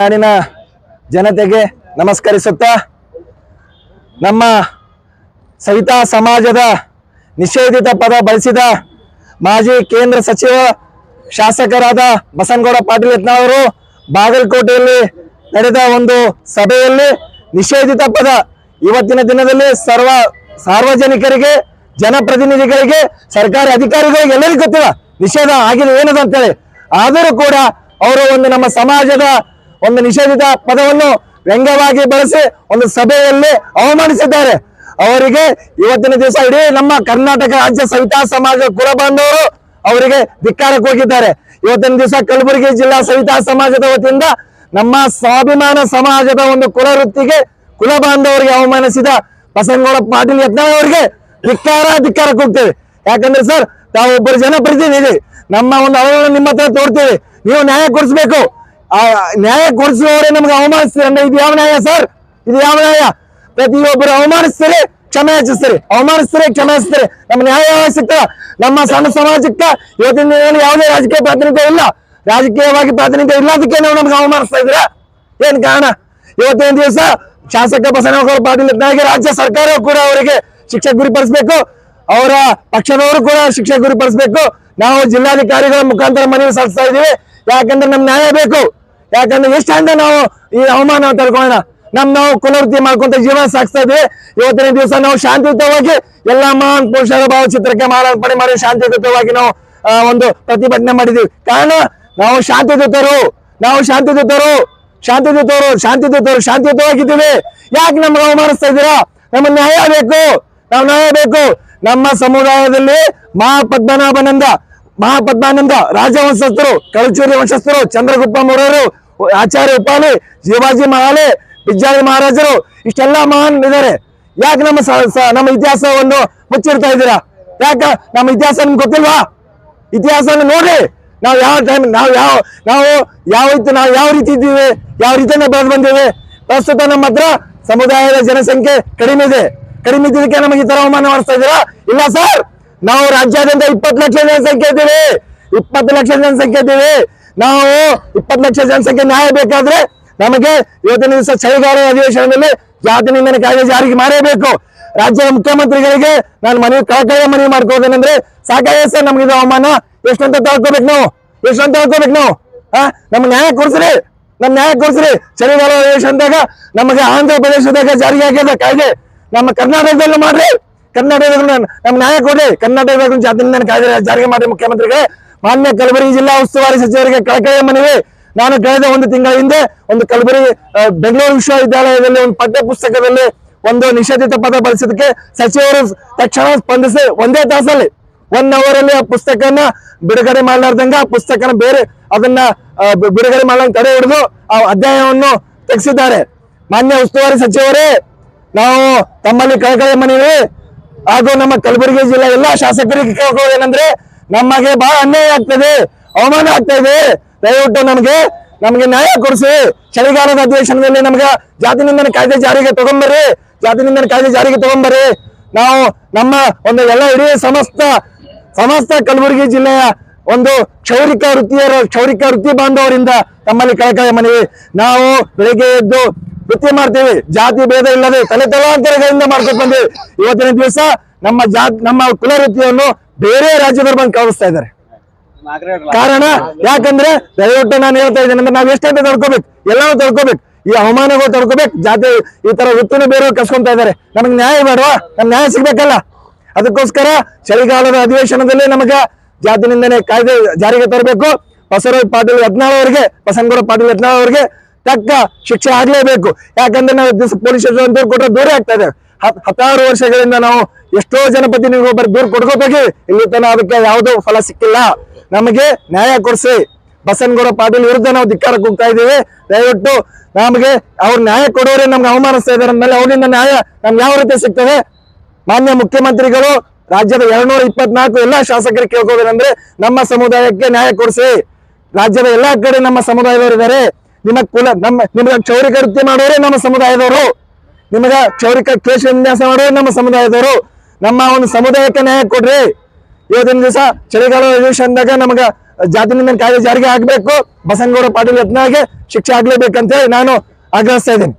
ನಾಡಿನ ಜನತೆಗೆ ನಮಸ್ಕರಿಸುತ್ತಾ ನಮ್ಮ ಸವಿತಾ ಸಮಾಜದ ನಿಷೇಧಿತ ಪದ ಬಳಸಿದ ಮಾಜಿ ಕೇಂದ್ರ ಸಚಿವ ಶಾಸಕರಾದ ಬಸನಗೌಡ ಪಾಟೀಲ್ ಅವರು ಬಾಗಲಕೋಟೆಯಲ್ಲಿ ನಡೆದ ಒಂದು ಸಭೆಯಲ್ಲಿ ನಿಷೇಧಿತ ಪದ ಇವತ್ತಿನ ದಿನದಲ್ಲಿ ಸರ್ವ ಸಾರ್ವಜನಿಕರಿಗೆ, ಜನಪ್ರತಿನಿಧಿಗಳಿಗೆ, ಸರ್ಕಾರಿ ಅಧಿಕಾರಿಗಳಿಗೆ ಎಲ್ಲರಿಗೂ ಗೊತ್ತಿಲ್ಲ. ನಿಷೇಧ ಆಗಿದೆ ಏನದು ಅಂತೇಳಿ. ಆದರೂ ಕೂಡ ಅವರು ಒಂದು ನಮ್ಮ ಸಮಾಜದ ಒಂದು ನಿಷೇಧಿತ ಪದವನ್ನು ವ್ಯಂಗ್ಯವಾಗಿ ಬಳಸಿ ಒಂದು ಸಭೆಯಲ್ಲಿ ಅವಮಾನಿಸಿದ್ದಾರೆ. ಅವರಿಗೆ ಇವತ್ತಿನ ದಿವಸ ಇಡೀ ನಮ್ಮ ಕರ್ನಾಟಕ ರಾಜ್ಯ ಸವಿತಾ ಸಮಾಜ ಕುಲ ಬಾಂಧವರು ಅವರಿಗೆ ಧಿಕ್ಕಾರಕ್ಕೆ ಹೋಗಿದ್ದಾರೆ. ಇವತ್ತಿನ ದಿವಸ ಕಲಬುರಗಿ ಜಿಲ್ಲಾ ಸವಿತಾ ಸಮಾಜದ ವತಿಯಿಂದ ನಮ್ಮ ಸ್ವಾಭಿಮಾನ ಸಮಾಜದ ಒಂದು ಕುಲವೃತ್ತಿಗೆ ಕುಲ ಬಾಂಧವರಿಗೆ ಅವಮಾನಿಸಿದ ಬಸನಗೌಡ ಪಾಟೀಲ್ ಯತ್ನಾಳ್ ಅವರಿಗೆ ಧಿಕ್ಕಾರ, ಧಿಕ್ಕಾರಕ್ಕೆ ಹೋಗ್ತೇವೆ. ಯಾಕಂದ್ರೆ ಸರ್ ತಾವು ಒಬ್ಬರು ಜನಪ್ರತಿನಿಧಿ. ನಮ್ಮ ಒಂದು ಅವರನ್ನು ನಿಮ್ಮ ಹತ್ರ ತೋರ್ತೀವಿ. ನೀವು ನ್ಯಾಯ ಕೊಡಿಸ್ಬೇಕು. ಆ, ನ್ಯಾಯ ಕೊಡಿಸುವವರೇ ನಮ್ಗೆ ಅವಮಾನಿಸ್ತಾರೆ. ಅಂದ್ರೆ ಇದು ಯಾವ ನ್ಯಾಯ ಸರ್? ಇದು ಯಾವ ನ್ಯಾಯ? ಪ್ರತಿಯೊಬ್ಬರು ಅವಮಾನಿಸ್ತಾರೆ ಕ್ಷಮೆ ಹಚ್ಚಿಸ್ತಾರೆ ಅವಮಾನಿಸ್ತಾರೆ ಕ್ಷಮೆ ಹಚ್ಚಿಸ್ತಾರೆ ನಮ್ಮ ನ್ಯಾಯ ಸಿಗ್ತದ ನಮ್ಮ ಸಣ್ಣ ಸಮಾಜಕ್ಕೆ ಇವತ್ತಿನ ಏನು ಯಾವುದೇ ರಾಜಕೀಯ ಪ್ರಾತಿನಿಧ್ಯ ಇಲ್ಲ. ರಾಜಕೀಯವಾಗಿ ಪ್ರಾತಿನಿಧ್ಯ ಇಲ್ಲದಕ್ಕೆ ನೀವು ನಮ್ಗೆ ಅವಮಾನಿಸ್ತಾ ಇದ್ರ ಏನ್ ಕಾರಣ? ಇವತ್ತಿನ ದಿವಸ ಶಾಸಕ ಬಸನಗೌಡ ಪಾಟೀಲ್ ಇದ್ದಾಗೆ ರಾಜ್ಯ ಸರ್ಕಾರ ಕೂಡ ಅವರಿಗೆ ಶಿಕ್ಷೆ ಗುರಿಪಡಿಸಬೇಕು. ಅವರ ಪಕ್ಷದವರು ಕೂಡ ಶಿಕ್ಷೆ ಗುರಿಪಡಿಸಬೇಕು. ನಾವು ಜಿಲ್ಲಾಧಿಕಾರಿಗಳ ಮುಖಾಂತರ ಮನವಿ ಸಲ್ಲಿಸ್ತಾ ಇದೀವಿ ಯಾಕಂದ್ರೆ ನಮ್ ನ್ಯಾಯ ಬೇಕು. ಯಾಕಂದ್ರೆ ಎಷ್ಟಂದ ನಾವು ಈ ಅವಮಾನ ತಡ್ಕೊಳ್ಳೋಣ. ನಮ್ ನಾವು ಕುಲವೃತ್ತಿ ಮಾಡ್ಕೊಂತ ಜೀವನ ಸಾಗಿಸ್ತಾ ಇದ್ವಿ. ಇವತ್ತಿನ ದಿವಸ ನಾವು ಶಾಂತಿಯುತವಾಗಿ ಎಲ್ಲಾ ಮಹಾನ್ ಪುರುಷರ ಭಾವಚಿತ್ರಕ್ಕೆ ಮಾಲಾರ್ಪಣೆ ಮಾಡಿ ಶಾಂತಿಯುತವಾಗಿ ನಾವು ಒಂದು ಪ್ರತಿಭಟನೆ ಮಾಡಿದೀವಿ. ಕಾರಣ ನಾವು ಶಾಂತಿಯುತರು. ನಾವು ಶಾಂತಿಯುತರು. ಶಾಂತಿಯುತರು ಶಾಂತಿಯುತರು, ಶಾಂತಿಯುತವಾಗಿದ್ದೀವಿ. ಯಾಕೆ ನಮ್ಗೆ ಅವಮಾನಿಸ್ತಾ ಇದ್ದೀರಾ? ನಮ್ಮ ನ್ಯಾಯ ಬೇಕು. ನಾವು ನ್ಯಾಯ ಬೇಕು. ನಮ್ಮ ಸಮುದಾಯದಲ್ಲಿ ಮಹಾಪದ್ಮನಾಭನಂದ, ಮಹಾಪದ್ಮಾನಂದ ರಾಜವಂಶಸ್ಥರು, ಕಳಚೂರಿ ವಂಶಸ್ಥರು ಚಂದ್ರಗುಪ್ತ ಮೊರರು ಆಚಾರ್ಯ ಉಪಾಲಿ, ಶಿವಾಜಿ ಮಹಾಲೆ ಬಿಜ್ಜಾಳಿ ಮಹಾರಾಜರು, ಇಷ್ಟೆಲ್ಲ ಮಹಾನ್ ಇದ್ದಾರೆ ಯಾಕೆ ನಮ್ಮ ನಮ್ಮ ಇತಿಹಾಸವನ್ನು ಮುಚ್ಚಿರ್ತಾ ಇದ್ದೀರಾ? ಯಾಕ? ನಮ್ಮ ಇತಿಹಾಸ ನಿಮ್ಗೆ ಗೊತ್ತಿಲ್ವಾ? ಇತಿಹಾಸವನ್ನು ನೋಡ್ರಿ ನಾವು ಯಾವ ಟೈಮ್ ನಾವು ಯಾವ ನಾವು ಯಾವ ರೀತಿ ನಾವು ಯಾವ ರೀತಿ ಇದ್ದೀವಿ? ಯಾವ ರೀತಿಯಿಂದ ಬೆಳೆದು ಬಂದೀವಿ? ಪ್ರಸ್ತುತ ನಮ್ಮ ಹತ್ರ ಸಮುದಾಯದ ಜನಸಂಖ್ಯೆ ಕಡಿಮೆ ಇದೆ. ಕಡಿಮೆ ಇದ್ದಕ್ಕೆ ನಮಗೆ ಈ ತರ ಅವಮಾನ ಮಾಡಿಸ್ತಾ ಇದ್ದೀರಾ? ಇಲ್ಲ ಸರ್. ನಾವು ರಾಜ್ಯಾದ್ಯಂತ ಇಪ್ಪತ್ತು ಲಕ್ಷ ಜನಸಂಖ್ಯೆ ಇದ್ದೀವಿ. ಇಪ್ಪತ್ತು ಲಕ್ಷ ಜನಸಂಖ್ಯೆ ಇದ್ದೀವಿ. ನಾವು ಇಪ್ಪತ್ತು ಲಕ್ಷ ಜನಸಂಖ್ಯೆ ನ್ಯಾಯ ಬೇಕಾದ್ರೆ ನಮಗೆ ಇವತ್ತಿನ ದಿವಸ ಚಳಿಗಾಲ ಅಧಿವೇಶನದಲ್ಲಿ ಜಾತಿ ನಿಂದನೆ ಕಾಯ್ದೆ ಜಾರಿಗೆ ಮಾಡೇಬೇಕು ರಾಜ್ಯದ ಮುಖ್ಯಮಂತ್ರಿಗಳಿಗೆ ನಾನು ಮನವಿ ಕಳಕಳಿಯ ಮನವಿ ಮಾಡ್ಕೋದೇನಂದ್ರೆ ಸಾಕಾಯ ಸರ್ ನಮ್ಗೆ ಇದು ಅವಮಾನ. ಎಷ್ಟಂತ ತಳ್ಕೋಬೇಕು ನಾವು? ಎಷ್ಟಂತ ತಳ್ಕೋಬೇಕು ನಾವು? ಹಾ ನಮ್ಗೆ ನ್ಯಾಯ ಕೊಡ್ಸ್ರಿ. ನಮ್ ನ್ಯಾಯ ಕೊಡ್ಸ್ರಿ. ಚಳಿಗಾಲ ಅಧಿವೇಶನದಾಗ ನಮಗೆ ಆಂಧ್ರ ಪ್ರದೇಶದಾಗ ಜಾರಿಗೆ ಹಾಕಿದ ಕಾಯ್ದೆ ನಮ್ಮ ಕರ್ನಾಟಕದಲ್ಲಿ ಮಾಡ್ರಿ. ಕರ್ನಾಟಕದ ನಮ್ ನ್ಯಾಯ ಕೊಡ್ರಿ. ಕರ್ನಾಟಕದ ಜಾತಿ ನಿಂದನೆ ಕಾಯ್ದೆ ಜಾರಿಗೆ ಮಾಡಿ ಮುಖ್ಯಮಂತ್ರಿಗೆ. ಮಾನ್ಯ ಕಲಬುರಗಿ ಜಿಲ್ಲಾ ಉಸ್ತುವಾರಿ ಸಚಿವರಿಗೆ ಕಳಕಳಿಯ ಮನವಿ. ನಾನು ಕಳೆದ ಒಂದು ತಿಂಗಳ ಹಿಂದೆ ಒಂದು ಕಲಬುರಗಿ ಬೆಂಗಳೂರು ವಿಶ್ವವಿದ್ಯಾಲಯದಲ್ಲಿ ಒಂದು ಪಠ್ಯ ಪುಸ್ತಕದಲ್ಲಿ ಒಂದು ನಿಷೇಧಿತ ಪದ ಬಳಸಿದಕ್ಕೆ ಸಚಿವರು ತಕ್ಷಣ ಸ್ಪಂದಿಸಿ ಒಂದೇ ತಾಸಲ್ಲಿ ಒನ್ ಅವರ್ ಅಲ್ಲಿ ಆ ಪುಸ್ತಕನ ಬಿಡುಗಡೆ ಮಾಡಲಾರ್ದಂಗ ಆ ಪುಸ್ತಕನ ಬೇರೆ ಅದನ್ನ ಬಿಡುಗಡೆ ಮಾಡಲಾರ್ದಂಗ ತಡೆ ಹಿಡಿದು ಆ ಅಧ್ಯಾಯವನ್ನು ತೆಗೆಸಿದ್ದಾರೆ. ಮಾನ್ಯ ಉಸ್ತುವಾರಿ ಸಚಿವರೇ, ನಾವು ತಮ್ಮಲ್ಲಿ ಕಳಕಳಿ ಮನವಿ. ಹಾಗೂ ನಮ್ಮ ಕಲಬುರಗಿ ಜಿಲ್ಲೆ ಎಲ್ಲಾ ಶಾಸಕರಿಗೆ ಕೇಳ್ಕೊಳ್ಳೋದೇನಂದ್ರೆ ನಮಗೆ ಬಹಳ ಅನ್ಯಾಯ ಆಗ್ತದೆ, ಅವಮಾನ ಆಗ್ತಾ ದಯವಿಟ್ಟು ನಮಗೆ ನಮಗೆ ನ್ಯಾಯ ಕೊಡಿಸಿ. ಚಳಿಗಾಲದ ಅಧಿವೇಶನದಲ್ಲಿ ನಮ್ಗೆ ಜಾತಿ ನಿಂದನ ಕಾಯ್ದೆ ಜಾರಿಗೆ ತಗೊಂಬರ್ರಿ. ಜಾತಿ ನಿಂದನ ಕಾಯ್ದೆ ಜಾರಿಗೆ ತಗೊಂಬರ್ರಿ. ನಾವು ನಮ್ಮ ಒಂದು ಎಲ್ಲ ಇಡೀ ಸಮಸ್ತ ಸಮಸ್ತ ಕಲಬುರಗಿ ಜಿಲ್ಲೆಯ ಒಂದು ಕ್ಷೌರಿಕ ವೃತ್ತಿಯರ, ಕ್ಷೌರಿಕ ವೃತ್ತಿ ಬಾಂಧವರಿಂದ ತಮ್ಮಲ್ಲಿ ಕಳಕಳಿ ಮನವಿ. ನಾವು ಬೆಳಿಗ್ಗೆ ಎದ್ದು ವೃತ್ತಿ ಮಾಡ್ತೀವಿ. ಜಾತಿ ಭೇದ ಇಲ್ಲದೆ ತಲೆ ತಲಾಂತರಗಳಿಂದ ಮಾಡ್ಕೊಂಡು ಬಂದಿವಿ. ಇವತ್ತಿನ ದಿವಸ ನಮ್ಮ ಜಾತಿ, ನಮ್ಮ ಕುಲ ವೃತ್ತಿಯನ್ನು ಬೇರೆ ರಾಜ್ಯದವ್ರು ಬಂದು ಕಳಿಸ್ತಾ ಇದ್ದಾರೆ ಕಾರಣ? ಯಾಕಂದ್ರೆ ದಯವಿಟ್ಟು ನಾನು ಹೇಳ್ತಾ ಇದ್ದೇನೆ, ಅಂದ್ರೆ ನಾವ್ ಎಷ್ಟಂತ ತಡ್ಕೋಬೇಕು, ಎಲ್ಲಾನು ತಡ್ಕೋಬೇಕು. ಈ ಅವಮಾನಗಳು ತಡ್ಕೋಬೇಕು, ಜಾತಿ, ಈ ತರ ಒತ್ತನ್ನು ಬೇರೆ ಕಸ್ಕೊಂತಾ ಇದಾರೆ. ನಮಗ್ ನ್ಯಾಯ ಬೇಡವಾ? ನಮ್ ನ್ಯಾಯ ಸಿಗ್ಬೇಕಲ್ಲ? ಅದಕ್ಕೋಸ್ಕರ ಚಳಿಗಾಲದ ಅಧಿವೇಶನದಲ್ಲಿ ನಮಗೆ ಜಾತಿ ನಿಂದನೆ ಕಾಯ್ದೆ ಜಾರಿಗೆ ತರಬೇಕು. ಬಸವರಾಜ್ ಪಾಟೀಲ್ ಯತ್ನಾಳ್ ಅವರಿಗೆ, ಬಸನಗೌಡ ಪಾಟೀಲ್ ಯತ್ನಾಳ್ ಅವರಿಗೆ ತಕ್ಕ ಶಿಕ್ಷೆ ಆಗ್ಲೇಬೇಕು. ಯಾಕಂದ್ರೆ ನಾವು ಪೊಲೀಸ್ ಸ್ಟೇಷನ್ ದೂರ ಕೊಟ್ಟರೆ ದೂರ ಆಗ್ತಾ ಇದೆ. ಹತ್- ಹತ್ತಾರು ವರ್ಷಗಳಿಂದ ನಾವು ಎಷ್ಟೋ ಜನಪ್ರತಿನಿಧಿಗಳು ದೂರ ಕೊಡ್ಕೋಬೇಕು ಇಲ್ಲಿ ತನ ಅದಕ್ಕೆ ಯಾವುದೋ ಫಲ ಸಿಕ್ಕಿಲ್ಲ. ನಮಗೆ ನ್ಯಾಯ ಕೊಡಿಸಿ. ಬಸನಗೌಡ ಪಾಟೀಲ್ ವಿರುದ್ಧ ನಾವು ಧಿಕ್ಕಾರಕ್ಕೆ ಹೋಗ್ತಾ ಇದ್ದೀವಿ. ದಯವಿಟ್ಟು ನಮಗೆ ಅವ್ರು ನ್ಯಾಯ ಕೊಡೋರೆ ನಮ್ಗೆ ಅವಮಾನಿಸ್ತಾ ಇದ್ದಾರೆ ಅಂದ್ಮೇಲೆ ಅವರಿಂದ ನ್ಯಾಯ ನಮ್ಗೆ ಯಾವ ರೀತಿ ಸಿಗ್ತದೆ? ಮಾನ್ಯ ಮುಖ್ಯಮಂತ್ರಿಗಳು, ರಾಜ್ಯದ ಎರಡ್ನೂರ ಇಪ್ಪತ್ನಾಲ್ಕು ಎಲ್ಲಾ ಶಾಸಕರಿಗೆ ಕೇಳ್ಕೋಬೇಕಂದ್ರೆ ನಮ್ಮ ಸಮುದಾಯಕ್ಕೆ ನ್ಯಾಯ ಕೊಡಿಸಿ. ರಾಜ್ಯದ ಎಲ್ಲಾ ಕಡೆ ನಮ್ಮ ಸಮುದಾಯದವರು ಇದ್ದಾರೆ ನಿಮ್ಮ ಕುಲ ನಮ್ಮ ನಿಮ್ಗೆ ಕ್ಷೌರಿಕ ವೃತ್ತಿ ಮಾಡೋರೇ ನಮ್ಮ ಸಮುದಾಯದವರು. ನಿಮಗ ಚೌರಿಕ ಕೇಶ ವಿನ್ಯಾಸ ಮಾಡೋರೇ ನಮ್ಮ ಸಮುದಾಯದವರು. ನಮ್ಮ ಒಂದು ಸಮುದಾಯಕ್ಕೆ ನ್ಯಾಯ ಕೊಡ್ರಿ. ಇವತ್ತಿನ ದಿವಸ ಚಳಿಗಾಲ ಅಧಿವೇಶನದಾಗ ನಮಗ ಜಾತಿ ನಿಂದನೆ ಕಾಯ್ದೆ ಜಾರಿಗೆ ಆಗ್ಬೇಕು ಬಸನಗೌಡ ಪಾಟೀಲ್ ಯತ್ನಾಗೆ ಶಿಕ್ಷೆ ಆಗ್ಲೇಬೇಕಂತ ಹೇಳಿ ನಾನು ಆಗ್ರಹಿಸ್ತಾ ಇದ್ದೀನಿ.